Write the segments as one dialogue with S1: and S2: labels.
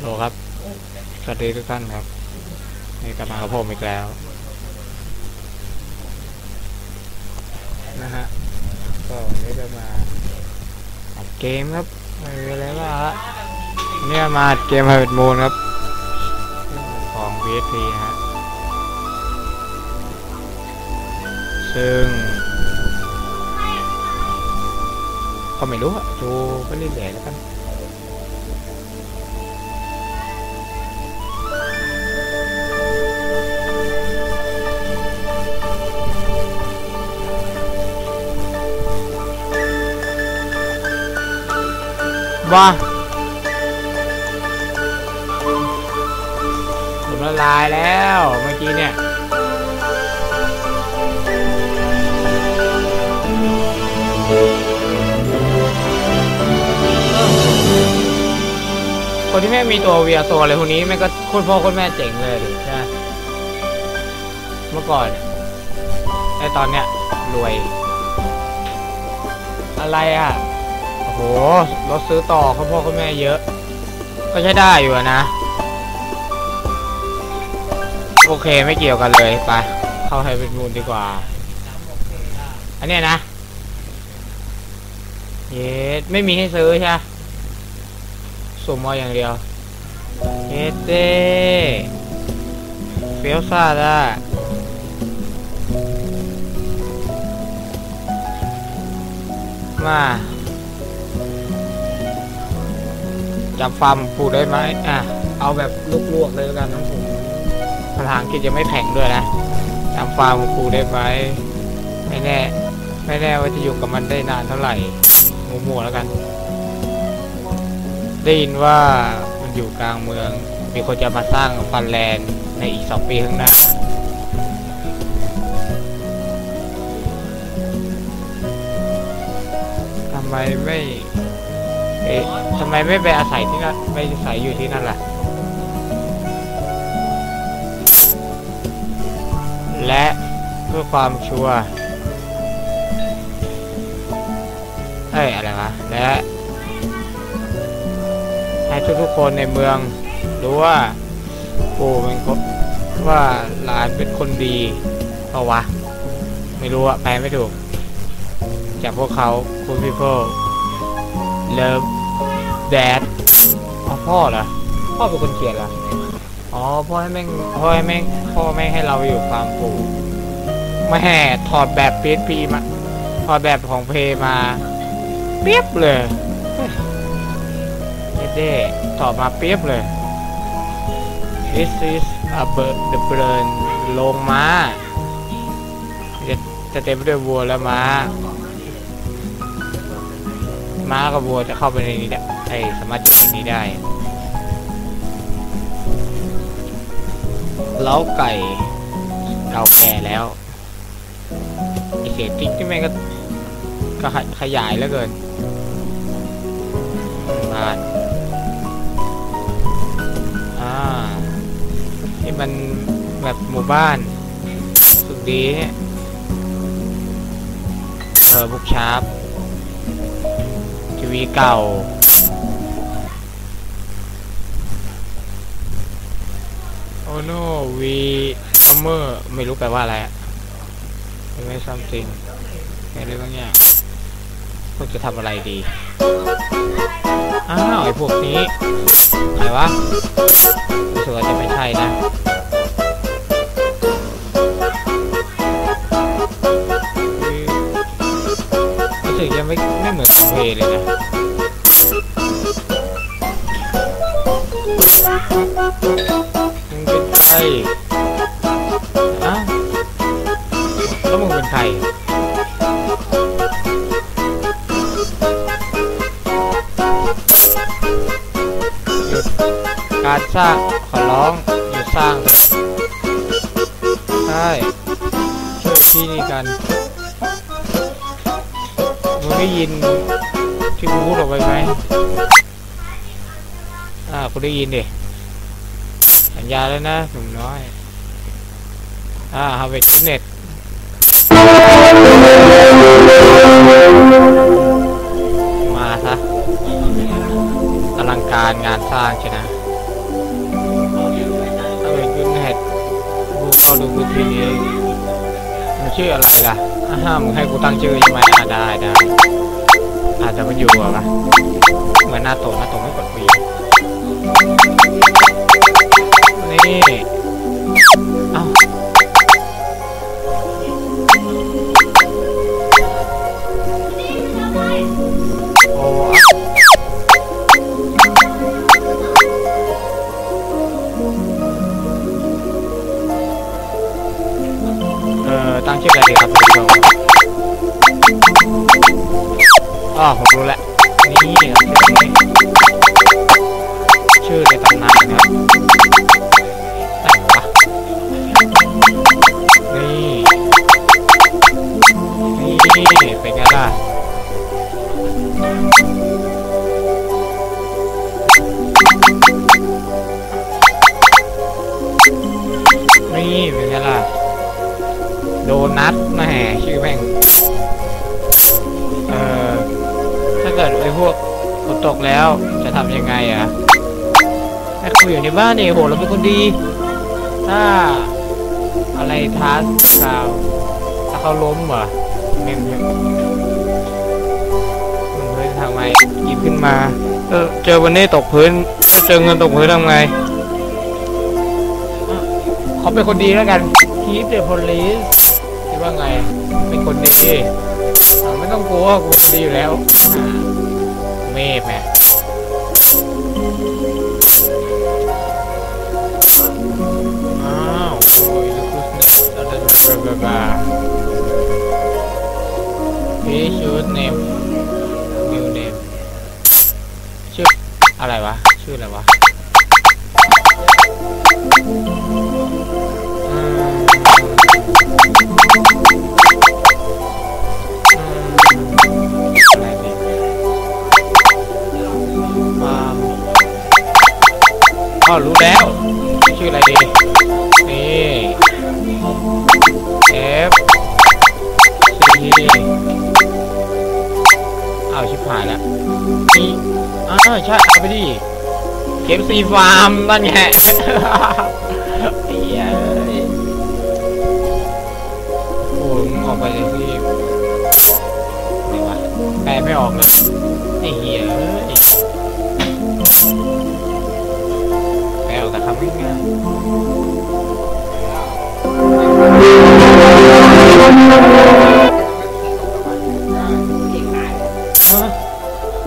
S1: โลครับ สวัสดีทุกท่านครับ นี่กลับมากับผมอีกแล้ว นะฮะ ก็วันนี้จะมาอัดเกมครับไม่มีอะไรมากละเนี่ยมาอัดเกม h ฮ r ์ e มูนครับ ของ PSP ฮะ ซึ่ง ก็ไม่รู้อะดูก็เรื่อยๆแล้วกัน บ้าผมละลายแล้วเมื่อกี้เนี่ยคนที่แม่มีตัวเวียโซอะไรพวกนี้แม่ก็โคนพ่อโคนแม่เจ๋งเลยใช่เมื่อก่อนไอตอนเนี้ยรวย อะไรอะ หรถซื้อต่อคุณพ่อคุณแม่เยอะ ก็ใช้ได้อยู่นะ โอเคไม่เกี่ยวกันเลยไปเข้าไฮเป็นมูลดีกว่า อันเนี้ยนะ เย็ดไม่มีให้ซื้อใช่สุ่มเอาอย่างเดียวเย็ดเด้เฟี้ยวซ่าได้มา จำฟาร์มปลูกได้ไหมอะ เอาแบบลวกๆเลยแล้วกันน้องผมภาษาอังกฤษยังไม่แข็งด้วยนะจำฟาร์มปลูกได้ไหมไม่แน่ ไม่แน่ว่าจะอยู่กับมันได้นานเท่าไหร่มัวๆแล้วกัน ได้ยินว่ามันอยู่กลางเมือง มีคนจะมาสร้างฟันแลนด์ในอีกสองปีข้างหน้าทำไมไม่ อ๊ะทำไมไม่ไปอาศัยที่นั่นไม่อาศัยอยู่ที่นั่นล่ะ และเพื่อความชัวร์เอ้ยอะไรวะและให้ทุกๆคนในเมืองรู้ว่าปู่เป็นคนว่าหลานเป็นคนดีเปล่าวะ ไม่รู้อะแปลไม่ถูก จากพวกเขาคุณพี่พ่อเลิฟ people love dad อ๋อพ่อเหรอ พ่อเป็นคนเขียนเหรอ อ๋อ พ่อให้แม่ง พ่อให้แม่ง พ่อแม่งให้เราอยู่ฟาร์มปูไม่แห่ถอดแบบพีพีมา ถอดแบบของเพมา เปียบเลยเฮ้ยเด้ถอดมาเปียบเลย this is a bird the burn ลงมาจะจะเต็มไปด้วยวัวและม้า ม้ากับวัวจะเข้าไปในนี้ได้ไอสามารถอยู่ในนี้ได้ เล้าไก่เก่าแก่แล้วไอเสียงติ๊กที่แม่งก็ก็ขยายแล้วเกินบ้านอ่านี่มันแบบหมู่บ้าน สุดดีเนี่ยเออบุกชาร์ป วีเก่า โอ้โนวีซัมเมอร์ไม่รู้แปลว่าอะไรอะไม่ซัมติงอะไรบางอย่างพวกจะทำอะไรดี อ้าวไอพวกนี้ใครวะรู้สึกว่าจะไม่ใช่นะ สึกยังไม่ไม่เหมือนของเพลเลยนะมึงเป็นใครอ้าวแล้วมึงเป็นใครหยุดการสร้างขอร้องหยุดสร้างเถอะใช่ช่วยพี่นี่กัน ไม่ยินที่กูพูดออกไปไหมอ่ากูได้ยินดิสัญญาแล้วนะหนุ่มน้อย อ่าฮาเวกินเน็ตมาซะอลังการงานสร้างใช่ไนะฮาเวกินเน็ตกูเข้าดูกูทีนี้มันชื่ออะไรล่ะ อ้าฮะมึงให้กูตั้งชื่อใช่ไหมอ่าได้ได้อาจจะไม่อยู่อะปะเหมือนหน้าโตหน้าโตไม่กดวีนี่ อะให้เขาอยู่ในบ้านนี่โหเราเป็นคนดี ถ้าอะไรท้าข่าวถ้าเขาล้มเหรอเมมเนี่ยมันเฮ้ยทำไงหยิบขึ้นมาเออเจอวันนี้ตกพื้นเจอเงินตกพื้นทำไงเขาเป็นคนดีแล้วกัน keep the police คิดว่าไง เป็นคนดีไม่ต้องกลัวกูคนดีอยู่แล้วเมฟแม่ จะดูบาบลาพี่ชูดเนมมิวเนมชื่ออะไรวะ ชื่ออะไรวะ เกมซีฟาร์มนั่นไงเหี้ยโอ้ยมึงออกไปเลยพี่ไหนวะแปลไม่ออกเลยไอ้เหี้ยเอ้ยแปลออกแต่คำง่าย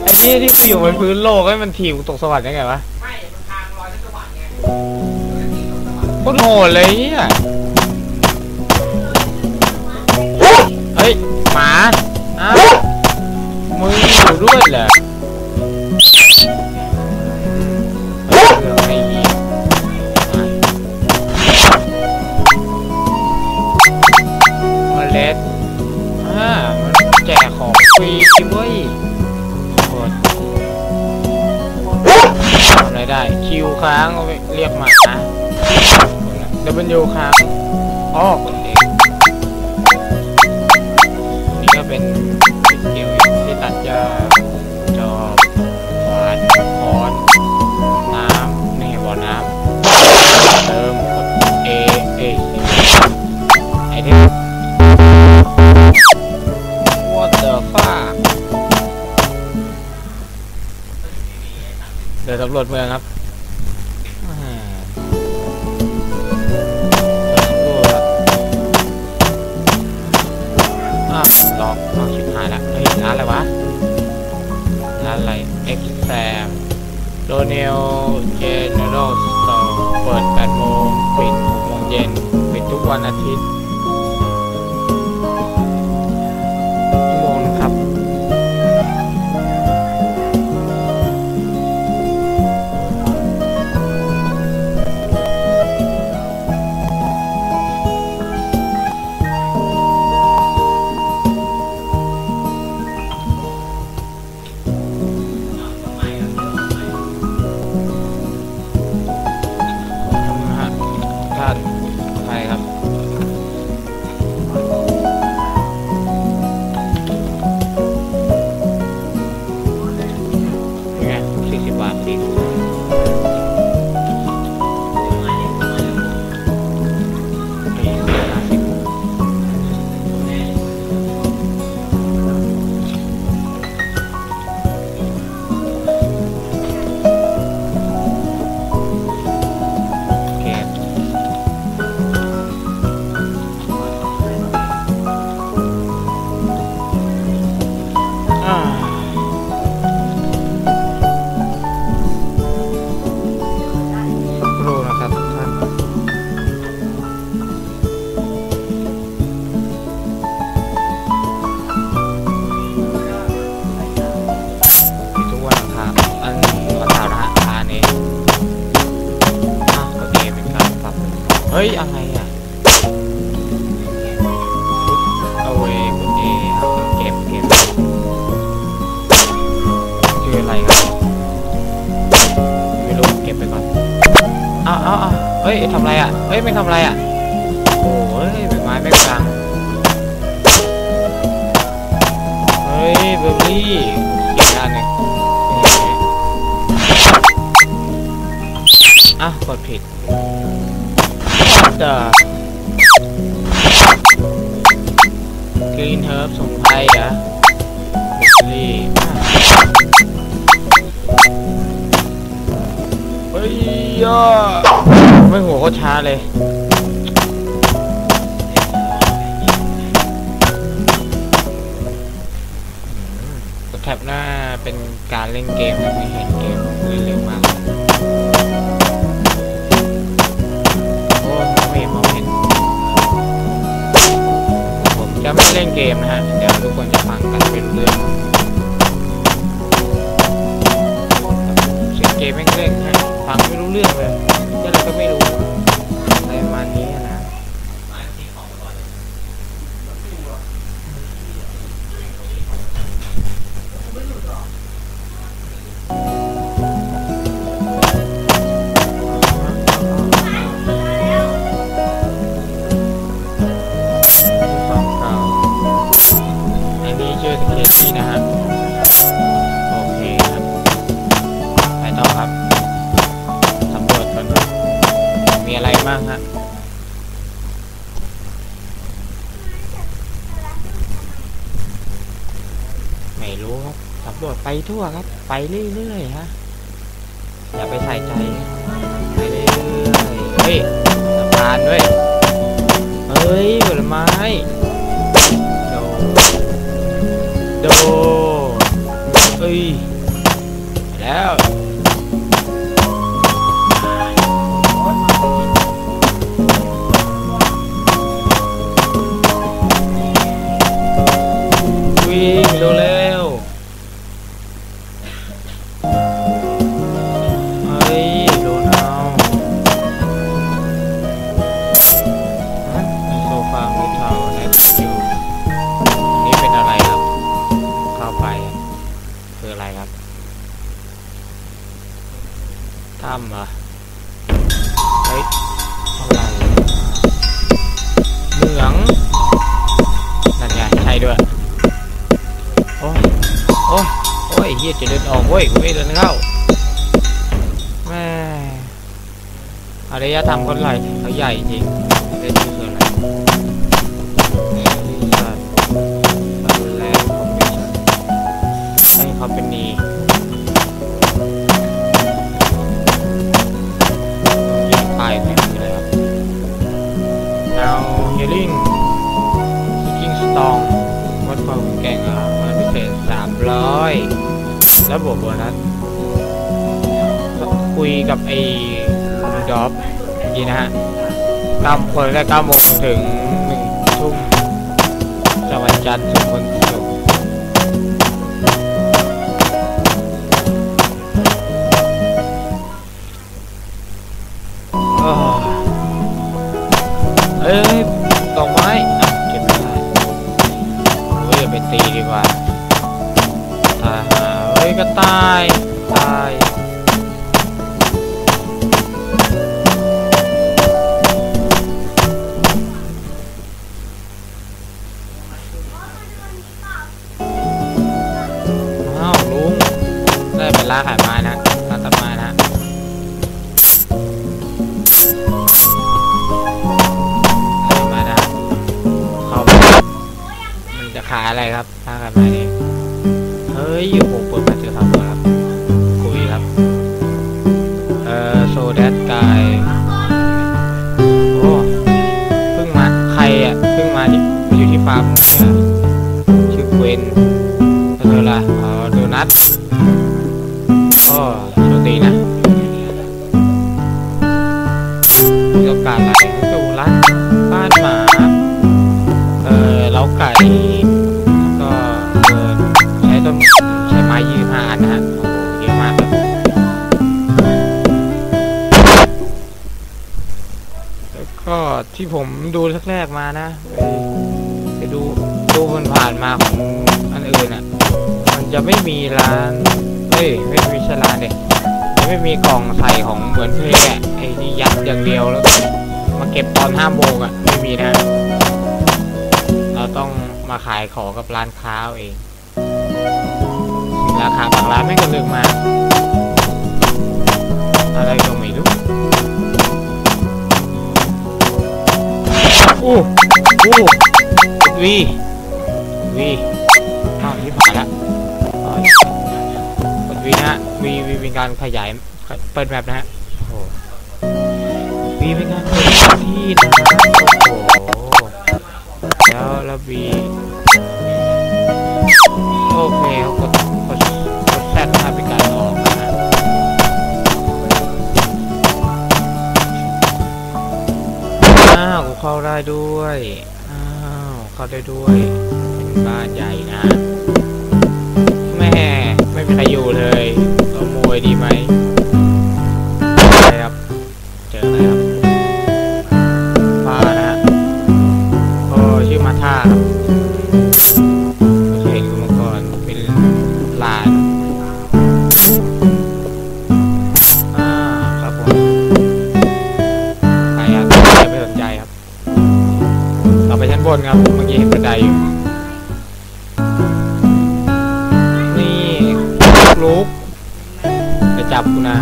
S1: ไอ้นี่ที่กูอยู่บนพื้นโลกให้มันถีบตกสวรรค์ได้ไงวะ โคตรโหดเลยเนี่ยเฮ้ย หมาอ้าวมึงอยู่ด้วยเหรอเฮ้ยเรื่องไอ้เหี้ยเล็ดอ่ามันแจกของฟรีเว้ยกดทำอะไรได้คิวค้างเอาไปเรียกหมา W ค้างอ้อ ไปก่อนอ้าวอ้าวอ้าวเฮ้ยทำไรอะเฮ้ยไม่ทำไรอะโอ้ยใบไม้ไม่กลางเฮ้ยเบอร์รี่เก็บอันหนึ่งอะกดผิดเดอกรีนเฮิร์บสมุนไพรเหรอเบอร์รี่ ฮ้ยย่าไม่หัวก็ช้าเลยกดแท็บหน้าเป็นการเล่นเกมแบบไม่เห็นเกมเร็วมาก มีอะไรบ้างฮะไม่รู้ครับสำรวจไปทั่วครับ ไปเรื่อยๆฮะอย่าไปใส่ใจไปเรื่อยๆเฮ้ยสะพานด้วยเฮ้ยผลไม้โดโดเฮ้ยแล้ว ถ้ำเหรอเฮ้ยอะไรเหมืองนั่นไงใช่ด้วย โอ้ยโอ้ยโอ้ยเฮียจะเดินออกเว้ยกูไม่เดินเข้าแม่อารยธรรมคนไหลเขาใหญ่จริงเล่นชื่อคืออะไร ความแข็งแกร่งอะมันพิเศษสามร้อยแล้วบวกโบนัสคุยกับไอ้ลูดอบนี่นะฮะเก้าคนแรกเก้าโมงถึงหนึ่งทุ่มจังหวันจันทร์ถึงวันศุกร์ายตายอ้าวลุงได้เป็นร้าขายไม้นะร้าตัดไม้นะขายม้นะเขามันจะขายอะไรครับร้านขายไม้นี่เฮ้ยโอ้โหเปิดม ที่ผมดูแรกๆมานะไปดูดูมันผ่านๆมาของอันอื่นอะ มันจะไม่มีร้านเฮ้ยไม่มีช่ร้านเด็จะไม่มีกล่องใส่ของเหมือนเพลงอะไอ้นี่ยัดอย่างเดียวแล้ว มาเก็บตอนห้าโมงอะ ไม่มีนะ เราต้องมาขายของกับร้านค้าเองราคาบางร้านไม่ก็เลือกมา อะไรก็ไม่รู้ อู้อู้กดวีวีอ้าวที่ผ่านละกดวีนะฮะวีวีเป็นการขยายเปิดแบบนะฮะโอ้วีเป็นการเปิดที่นะโอ้โหแล้วแล้ววีโอเคเขากด เข้าได้ด้วย อ้าว เข้าได้ด้วยเป็นบ้านใหญ่นะ แม่ ไม่มีใครอยู่เลยขโมยดีไหม บนครับ เมื่อกี้เห็นบันไดอยู่นี่ลุกจะจับกูนะ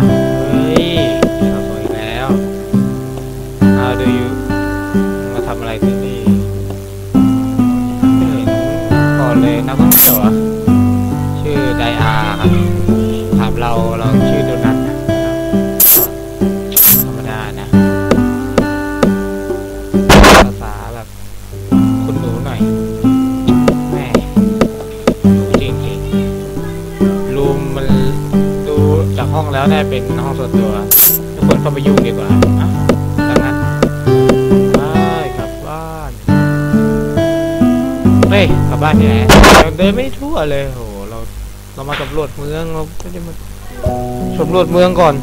S1: แล้วน่าเป็นห้องส่วนตัวทุกคนเข้าไปยุ่งดีกว่าอะดังนั้นไปกลับบ้านเฮ้ยกลับบ้านที่ไหนเราเดินไม่ทั่วเลยโหเราเรามาสำรวจเมืองเราไม่ได้มาสำรวจเมืองก่อน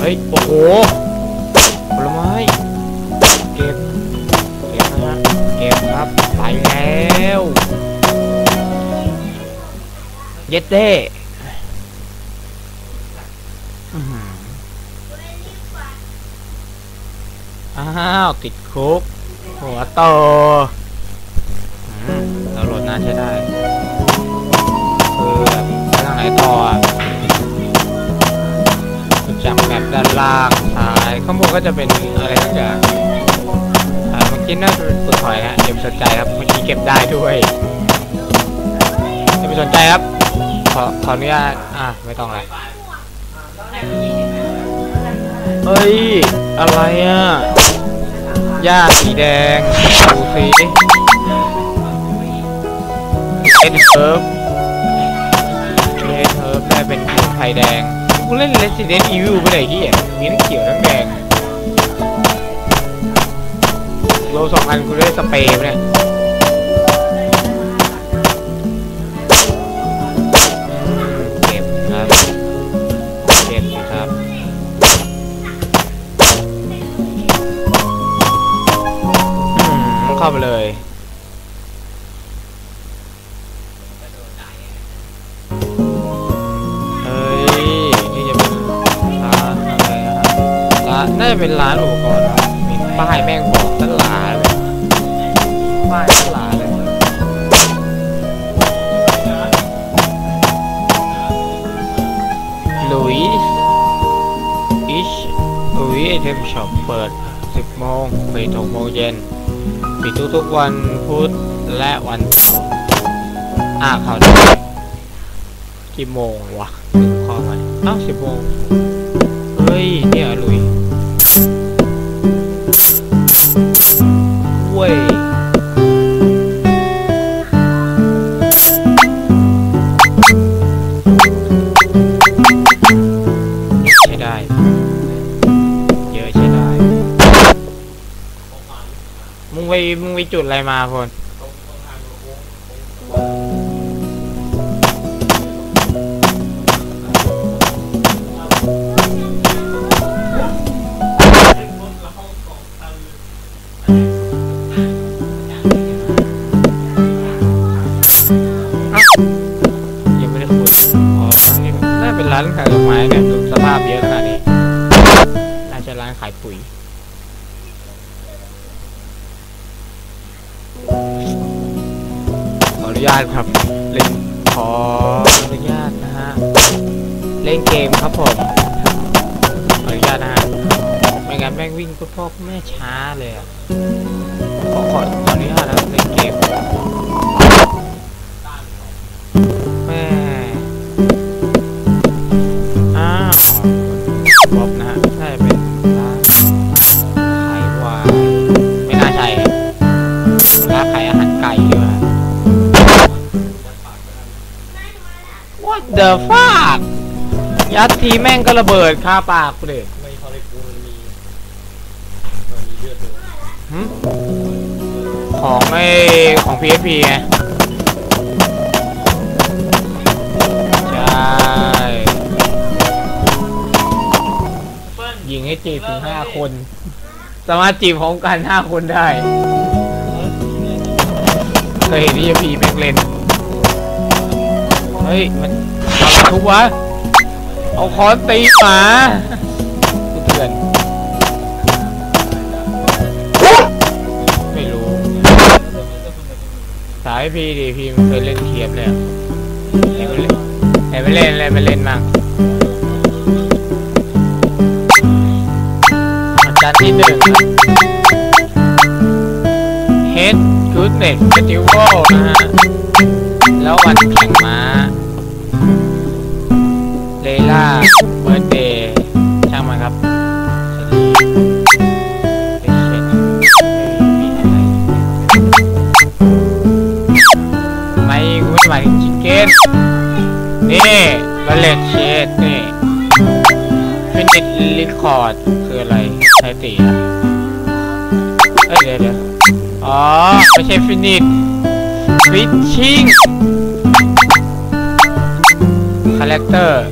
S1: เฮ้ยโอ้โหผลไม้เก็บเก็บนะฮะเก็บครับไปแล้ว เย็ดเด้อื้อหืออ้าว ติดคุก หัวโตอืมเราโหน่าใช้ได้คือแบบไปทางไหนต่อจำแบบด้านล่างซ้ายข้างบนก็จะเป็นอะไรสักอย่างอ่าเมื่อกี้น่าจะเป็นฝึกหอยฮะอย่าไปสนใจครับเมื่อกี้เก็บได้ด้วยอย่าไปสนใจครับ ขอขออนุญาตอะไม่ต้องละเฮ้ย อะไรอะหญ้าสีแดง ดูสิเอ็นเฮิร์บเอ็นเฮิร์บได้เป็นไข่แดงกูเล่น Resident Evil ไปไหนที่อะมีทั้งเขียวทั้งแดงโลสองอันกูได้สเปรย์ไปเนี่ย เข้าไปเลยเอ้ย นี่จะเป็นร้านอะไรนะร้านน่าจะเป็นร้านอุปกรณ์ครับมีป้ายแม่งบอกตลาดเลยป้ายตลาดเลยลุยอิชลุยไอเทมช็อปเปิด 10โมงปิด6โมงเย็น ปิดทุกๆวันพุธและวันเสาร์อ่าข่าวดีกี่โมงวะถึงข้อมาอ้าวสิบโมงเฮ้ยเนี่ยลุย มึงไปจุดอะไรมาพล เล่นขออนุญาตนะฮะ เล่นเกมครับผมอนุญาตนะฮะ ไม่งั้นแม่งวิ่งคุณพ่อคุณแม่ช้าเลยอะขอขอขออนุญาตนะเล่นเกม What the fuck ยัดทีแม่งก็ระเบิดคาปากกูเลย
S2: ไม่พอเลยกูมันมีมันมีเลือดด้วย
S1: หึของไอ้ของ PSP ไงใช่ยิงให้จีบถึงห้าคน สามารถจีบพร้อมกันห้าคนได้ เคยเห็นที่พีแม็กเล่นเฮ้ยมันทำ อะไรทุกวะ เอาค้อนตีหมาเถื่อนไม่รู้ สายพีดิพีมันเคยเล่นเทียบเลยอะเห็นมันเล่นเห็นมันเล่นเล่นมั่งอาจารย์ที่หนึ่งครับ Head Goodness Festival นะฮะ แล้ววันแข่งม้า เบิร์ดเดย์ช่างมันครับไม่มีอะไรไม่กูไม่หมายถึงชิคเก้นนี่บัลเลตเชดนี่ฟินิชลิคอร์ดคืออะไรใช้ตีอะเอ้ยเดี๋ยวเดี๋ยวอ๋อ ไม่ใช่ฟินิชฟิชชิ่งคาแรคเตอร์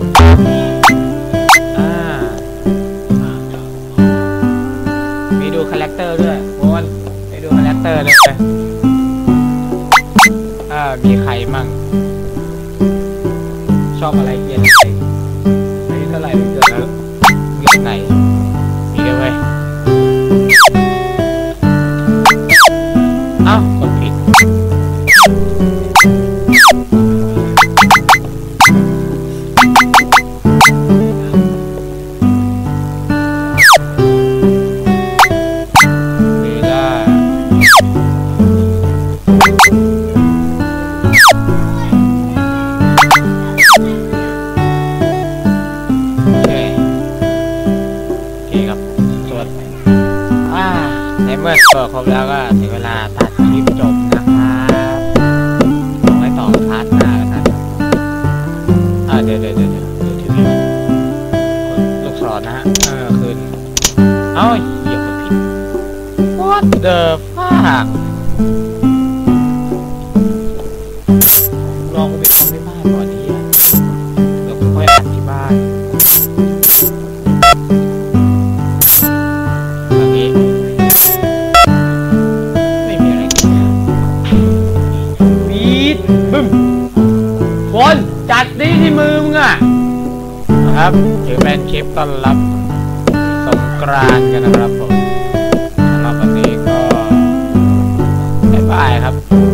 S1: มีใครมั่ง ชอบอะไรเกียนอะไรอายุเท่าไหร่เกิดแล้วเรียนไหน มีด้วย What the fuck ลองไปทำที่บ้านก่อนดีอะเดี๋ยวค่อยอัดที่บ้านอันนี้ไม่มีอะไรกินนะบีดบึ้มฝนจัดดีที่มือมึงอะนะครับถือเป็นคลิปต้อนรับสงกรานต์กันนะครับผมายครับ